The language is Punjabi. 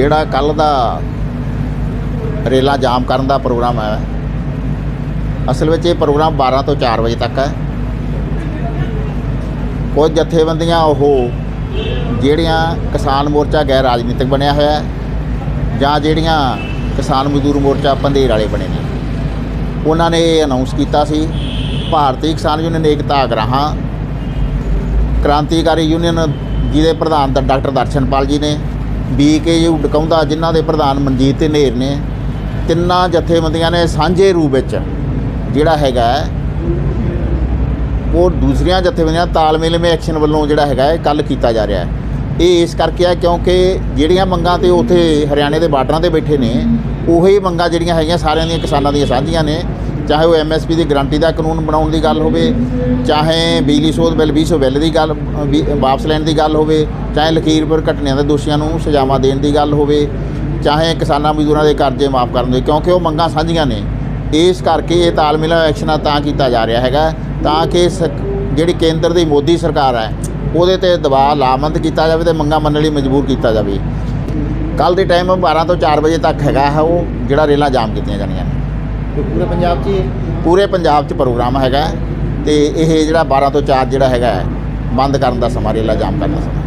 ਜਿਹੜਾ ਕੱਲ ਦਾ ਰੇਲਾਂ ਜਾਮ ਕਰਨ ਦਾ ਪ੍ਰੋਗਰਾਮ ਹੈ, ਅਸਲ ਵਿੱਚ ਇਹ ਪ੍ਰੋਗਰਾਮ 12 ਤੋਂ 4 ਵਜੇ ਤੱਕ ਹੈ। ਕੁਝ ਜਥੇਬੰਦੀਆਂ ਉਹ ਜਿਹੜੀਆਂ ਕਿਸਾਨ ਮੋਰਚਾ ਗੈਰ ਰਾਜਨੀਤਿਕ ਬਣਿਆ ਹੋਇਆ ਹੈ ਜਾਂ ਜਿਹੜੀਆਂ ਕਿਸਾਨ ਮਜ਼ਦੂਰ ਮੋਰਚਾ ਪੰਧੇਰ ਵਾਲੇ ਬਣੇ ਨੇ। ਉਹਨਾਂ ਨੇ ਇਹ ਅਨਾਉਂਸ ਕੀਤਾ ਸੀ, ਭਾਰਤੀ ਕਿਸਾਨ ਯੂਨੀਅਨ ਏਕਤਾ ਅਗਰਾਹਾਂ ਕ੍ਰਾਂਤੀਕਾਰੀ ਯੂਨੀਅਨ ਜਿਹਦੇ ਪ੍ਰਧਾਨ ਡਾ- ਡਾਕਟਰ ਦਰਸ਼ਨਪਾਲ ਜੀ ਨੇ ਬੀਕੇਯੂ ਡਕਾਉਂਦਾ ਜਿਨ੍ਹਾਂ ਦੇ ਪ੍ਰਧਾਨ ਮਨਜੀਤ ਤੇ ਨੇਰ ਨੇ। ਤਿੰਨਾਂ ਜਥੇਬੰਦੀਆਂ ਨੇ ਸਾਂਝੇ ਰੂਪ ਵਿੱਚ ਜਿਹੜਾ ਹੈਗਾ ਉਹ ਦੂਸਰੀਆਂ ਜਥੇਬੰਦੀਆਂ ਤਾਲਮੇਲ ਮੇ ਐਕਸ਼ਨ ਵੱਲੋਂ ਜਿਹੜਾ ਹੈਗਾ ਹੈ ਕੱਲ ਕੀਤਾ ਜਾ ਰਿਹਾ ਹੈ। ਇਹ ਇਸ ਕਰਕੇ ਆ ਕਿਉਂਕਿ ਜਿਹੜੀਆਂ ਮੰਗਾਂ ਤੇ ਉਥੇ ਹਰਿਆਣੇ ਦੇ ਬਾਰਡਰਾਂ ਤੇ ਬੈਠੇ ਨੇ, ਉਹੀ ਮੰਗਾਂ ਜਿਹੜੀਆਂ ਹੈਗੀਆਂ ਸਾਰਿਆਂ ਦੀਆਂ ਕਿਸਾਨਾਂ ਦੀਆਂ ਸਾਂਝੀਆਂ ਨੇ। ਚਾਹੇ ਉਹ ਐਮਐਸਪੀ ਦੀ ਗਰੰਟੀ ਦਾ ਕਾਨੂੰਨ ਬਣਾਉਣ ਦੀ ਗੱਲ ਹੋਵੇ, ਚਾਹੇ ਬਿਜਲੀ ਸੋਧ ਬਿੱਲ 20 ਬਿੱਲ ਦੀ ਗੱਲ, ਵੀ ਵਾਪਸ ਲੈਣ ਦੀ ਗੱਲ ਹੋਵੇ, ਚਾਹੇ ਲਖੀਰਪੁਰ ਘਟਨਿਆਂ ਦੇ ਦੋਸ਼ੀਆਂ ਨੂੰ ਸਜ਼ਾਵਾਂ ਦੇਣ ਦੀ ਗੱਲ ਹੋਵੇ, ਚਾਹੇ ਕਿਸਾਨਾਂ ਮਜ਼ਦੂਰਾਂ ਦੇ ਕਰਜ਼ੇ ਮਾਫ ਕਰਨ ਦੇ, ਕਿਉਂਕਿ ਉਹ ਮੰਗਾਂ ਸਾਂਝੀਆਂ ਨੇ। ਇਸ ਕਰਕੇ ਇਹ ਤਾਲਮੇਲ ਐਕਸ਼ਨਾਂ ਤਾਂ ਕੀਤਾ ਜਾ ਰਿਹਾ ਹੈਗਾ, ਤਾਂ ਕਿ ਸਕ- ਜਿਹੜੀ ਕੇਂਦਰ ਦੀ ਮੋਦੀ ਸਰਕਾਰ ਹੈ, ਉਹਦੇ ਤੇ ਦਬਾਅ ਲਾਮੰਦ ਕੀਤਾ ਜਾਵੇ ਤੇ ਮੰਗਾਂ ਮੰਨਣ ਲਈ ਮਜਬੂਰ ਕੀਤਾ ਜਾਵੇ। ਕੱਲ ਦੇ ਟਾਈਮ 12 ਤੋਂ 4 ਵਜੇ ਤੱਕ ਹੈਗਾ ਹੈ ਉਹ, ਜਿਹੜਾ ਰੇਲਾਂ ਜਾਮ ਕੀਤੀਆਂ ਜਾਣੀਆਂ ਨੇ। ਪੂਰੇ ਪੰਜਾਬ 'ਚ ਹੀ ਪੂਰੇ ਪੰਜਾਬ 'ਚ ਪ੍ਰੋਗਰਾਮ ਹੈਗਾ ਹੈ ਤੇ ਇਹ ਜਿਹੜਾ 12 ਤੋਂ 4 ਜਿਹੜਾ ਹੈਗਾ ਹੈ, ਬੰਦ ਕਰਨ ਦਾ ਸਮਾਂ ਰੇਲਾਂ ਜਾਮ ਕਰਨ ਦਾ ਸਮਾਂ।